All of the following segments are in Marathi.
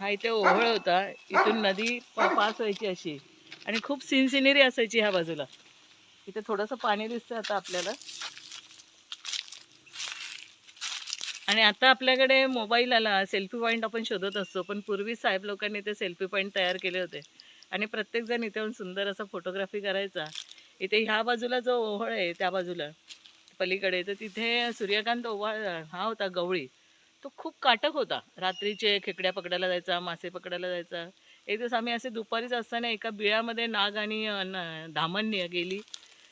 हा इथे ओहळ होता. इथून नदी पास व्हायची अशी. आणि खूप सिनसिनेरी असायची ह्या बाजूला. इथे थोडंसं पाणी दिसतं आता आपल्याला. आणि आता आपल्याकडे मोबाईल आला. सेल्फी पॉईंट आपण शोधत असतो. पण पूर्वी साहेब लोकांनी ते सेल्फी पॉईंट तयार केले होते. आणि प्रत्येकजण इथे येऊन सुंदर असा फोटोग्राफी करायचा. इथे ह्या बाजूला जो ओहळ आहे त्या बाजूला. पलीकडे. तर तिथे सूर्यकांत ओवाळ हा होता गवळी. तो खूप काटक होता. रात्रीचे खेकड्या पकडायला जायचा मासे पकडायला जायचा. एक दिवस आम्ही असे दुपारीच असताना एका बिळामध्ये नाग आणि धामण्य गेली.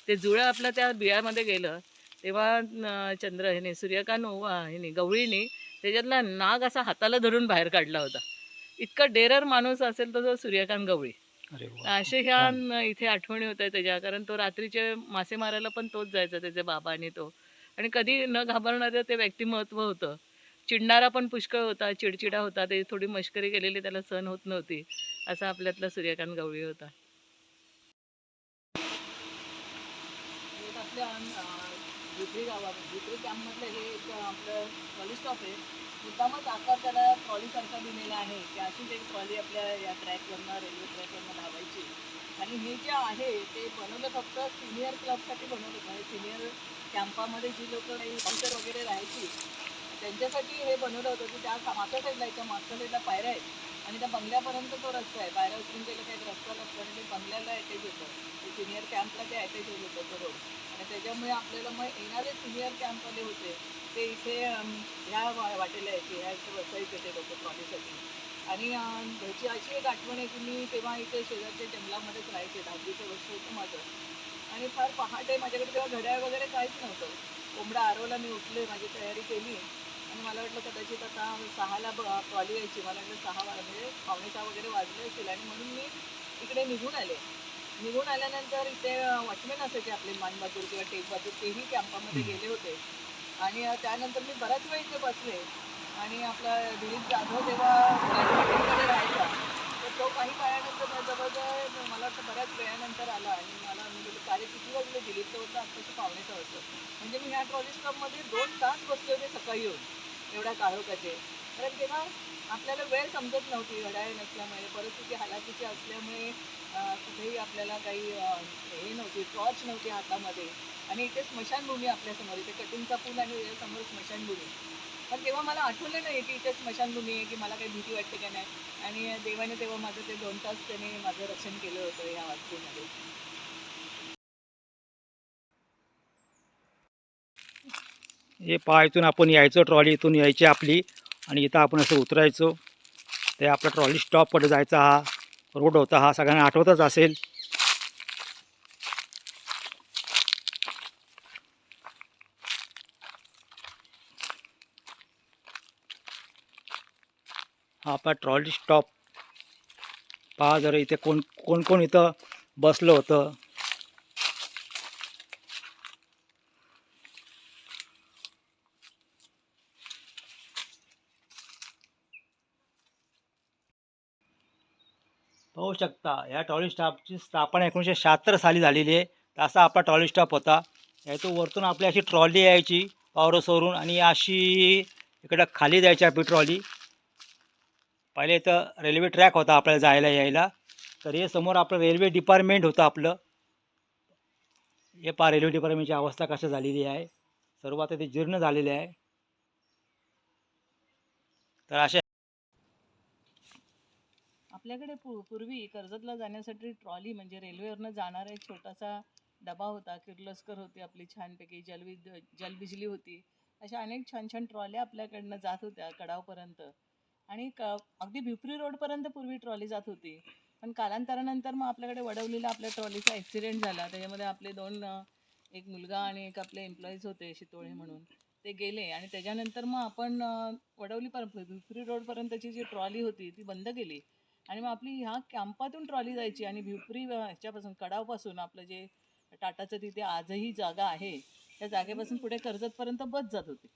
ते जुळं आपलं त्या बिळामध्ये गेलं. तेव्हा चंद्र ह्याने सूर्यकांत ह्याने गवळीने त्याच्यातला नाग असा हाताला धरून बाहेर काढला होता. इतका डेरर माणूस असेल तर तो सूर्यकांत गवळी. असे ह्या इथे आठवणी होत आहेत त्याच्या. कारण तो रात्रीचे मासे मारायला पण तोच जायचा त्याचे बाबा आणि तो. आणि कधी न घाबरणारं ते व्यक्तिमत्व होतं. चिडणारा पण पुष्कळ होता चिडचिडा होता. ते थोडी मश्करी केलेली त्याला सण होत नव्हती. असा आपल्यातला सूर्यकांत गवळी होता. एक आपल्या झुपरी गावात झुपरी कॅम्पमधलं हे एक आपलं ट्रॉली स्टॉप आहे. मुद्दामच आकार त्याला ट्रॉलीसारखा दिलेला आहे की अशीच एक ट्रॉली आपल्या या ट्रॅकवरनं रेल्वे ट्रॅकवरनं लावायची. आणि हे जे आहे ते बनवलं फक्त सिनियर क्लबसाठी बनवलं म्हणजे सिनियर कॅम्पामध्ये जी लोक काही ऑफिसर वगैरे राहायची त्यांच्यासाठी हे बनवलं होतं की त्या मागच्या साईडला इथं मागच्या साईडला पायऱ्या आहेत. आणि त्या बंगल्यापर्यंत तो रस्ता आहे. पायऱ्या उतरून गेलं काही रस्ता लागतो आणि ते बंगल्याला अटॅच होतं. ते सिनियर कॅम्पला ते अटॅच होत होतं तो रोड आणि त्याच्यामुळे आपल्याला मग येणारे सिनियर कॅम्पवाले होते ते इथे ह्या वाटेला यायचे ह्या इथे बसायचे ते लोक कॉलेजसाठी आणि ह्याची अशी एक आठवण आहे की मी तेव्हा इथे शेजारच्या जंगलामध्येच राहायचे दहावीचं वर्ष होतं माझं. आणि फार पहाटे माझ्याकडे तेव्हा घड्याळ वगैरे काहीच नव्हतं. कोंबडा आरवला मी उठले माझी तयारी केली. आणि मला वाटलं कदाचित आता सहाला ट्रॉली यायची. मला वाटलं सहा वा- म्हणजे पावणे सहा वगैरे वाजले असतील. आणि म्हणून मी इकडे निघून आले. निघून आल्यानंतर इथे वॉचमॅन असायचे आपले मानबहादूर किंवा टेकबहादूर तेही कॅम्पामध्ये गेले होते. आणि त्यानंतर मी बराच वेळ इथे बसले. आणि आपला दिलीप जाधव तेव्हा हॉटेलमध्ये राहायचा तर तो काही काळानंतर जवळजवळ मला वाटतं बऱ्याच वेळानंतर आला. आणि मला मी बोलले कार्य किती वाजले? दिलीप तर होतं आत्ताचं पावणे सहा वाजता म्हणजे मी ह्या ट्रॉली स्टॉपमध्ये दोन तास बसले होते सकाळी येऊन. एवढ्या काळोखाचे कारण तेव्हा आपल्याला वेळ समजत नव्हती घड्याळ नसल्यामुळे परिस्थिती हालाकीची असल्यामुळे कुठेही आपल्याला काही हे नव्हती टॉर्च नव्हती हातामध्ये. आणि इथे स्मशानभूमी आपल्यासमोर इथे कटिंगचा पूल आणि त्याच्यासमोर स्मशानभूमी. पण तेव्हा मला आठवलं नाही की इथे स्मशानभूमी आहे की मला काही भीती वाटते का नाही. आणि देवाने तेव्हा माझं ते दोन तास त्याने माझं रक्षण केलं होतं या वास्तूमध्ये. हे पहा इथून आपण यायचो ट्रॉली इथून यायची आपली. आणि इथं आपण असं उतरायचो. ते आपला ट्रॉली स्टॉपकडे जायचा हा. रोड होता हा. सगळ्यांना आठवतच असेल. हा आपला ट्रॉली स्टॉप पहा जर इथे कोण कोण कोण इथं बसलं होतं. पाहू शकता या ट्रॉली स्टॉपची स्थापना एकोणीसशे शहात्तर साली झालेली आहे. तसा आपला ट्रॉली स्टॉप होता. यातून वरतून आपली अशी ट्रॉली यायची पावरसवरून आणि अशी इकडं खाली जायची आपली ट्रॉली पहिले इथं रेल्वे ट्रॅक होता आपल्याला जायला यायला. तर हे समोर आपलं रेल्वे डिपार्टमेंट होतं आपलं. हे पहा रेल्वे डिपार्टमेंटची अवस्था कशा झालेली आहे. सर्व आता ते जीर्ण झालेले आहे. तर अशा आपल्याकडे पू पूर्वी कर्जतला जाण्यासाठी ट्रॉली म्हणजे रेल्वेवरनं जाणारा एक छोटासा डबा होता किर्लोस्कर होती आपली छानपैकी जलविद जलबिजली होती. अशा अनेक छान छान ट्रॉल्या आपल्याकडनं जात होत्या कडावपर्यंत. आणि क अगदी भिपरी रोडपर्यंत पूर्वी ट्रॉली जात होती. पण कालांतरानंतर मग आपल्याकडे वडवलेला आपल्या ट्रॉलीचा ॲक्सिडेंट झाला. त्याच्यामध्ये आपले दोन एक मुलगा आणि एक आपले एम्प्लॉईज होते शितोळे म्हणून. ते गेले आणि त्याच्यानंतर मग आपण वडवली पर भिपरी रोडपर्यंतची जी ट्रॉली होती ती बंद केली. आणि मग आपली ह्या कॅम्पातून ट्रॉली जायची आणि भिपरी ह्याच्यापासून कडावपासून आपलं जे टाटाचं तिथे आजही जागा आहे त्या जागेपासून पुढे कर्जतपर्यंत बस जात होती.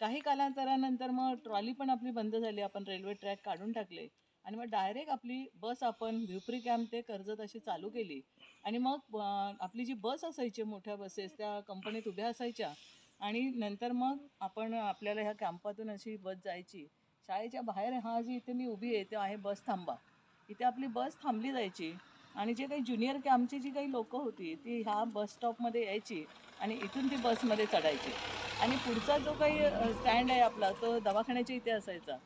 काही कालांतरानंतर मग ट्रॉली पण आपली बंद झाली आपण रेल्वे ट्रॅक काढून टाकले आणि मग डायरेक्ट आपली बस आपण भिपरी कॅम्प ते कर्जत अशी चालू केली. आणि मग आपली जी बस असायची मोठ्या बसेस त्या कंपनीत उभ्या असायच्या आणि नंतर मग आपण आपल्याला ह्या कॅम्पातून अशी बस जायची. शाळेच्या बाहेर हा जी इथे मी उभी आहे ते आहे बस थांबा. इथे आपली बस थांबली जायची आणि जे काही ज्युनियर की आमची जी काही लोकं होती ती ह्या बस स्टॉपमध्ये यायची आणि इथून ती बसमध्ये चढायची. आणि पुढचा जो काही स्टँड आहे आपला तो दवाखान्याच्या इथे असायचा.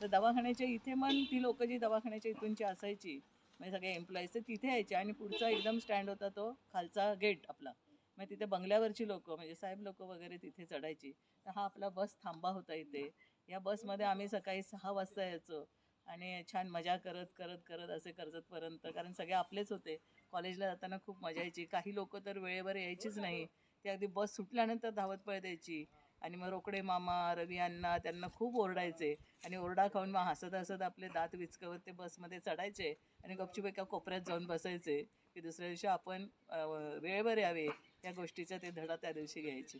तर दवाखान्याच्या इथे मग ती लोकं जी दवाखान्याच्या इथूनची असायची म्हणजे सगळे एम्प्लॉईज ते तिथे यायचे आणि पुढचा एकदम स्टँड होता तो खालचा गेट आपला. मग तिथे बंगल्यावरची लोकं म्हणजे साहेब लोकं वगैरे तिथे चढायची. तर हा आपला बस थांबा होता इथे. या बसमध्ये आम्ही सकाळी सहा वाजता यायचो. आणि छान मजा करत करत करत असे कर्जतपर्यंत कारण सगळे आपलेच होते. कॉलेजला जाताना खूप मजा यायची. काही लोक तर वेळेवर यायचीच नाही. ते अगदी बस सुटल्यानंतर धावत पळत यायची. आणि मग रोकडे मामा रवी अण्णा त्यांना खूप ओरडायचे. आणि ओरडा खाऊन मग हसत हसत आपले दात विचकवत ते बसमध्ये चढायचे. आणि गपचूप एका कोपऱ्यात जाऊन बसायचे की दुसऱ्या दिवशी आपण वेळेवर यावे. या गोष्टीचा ते धडा त्या दिवशी घ्यायचे.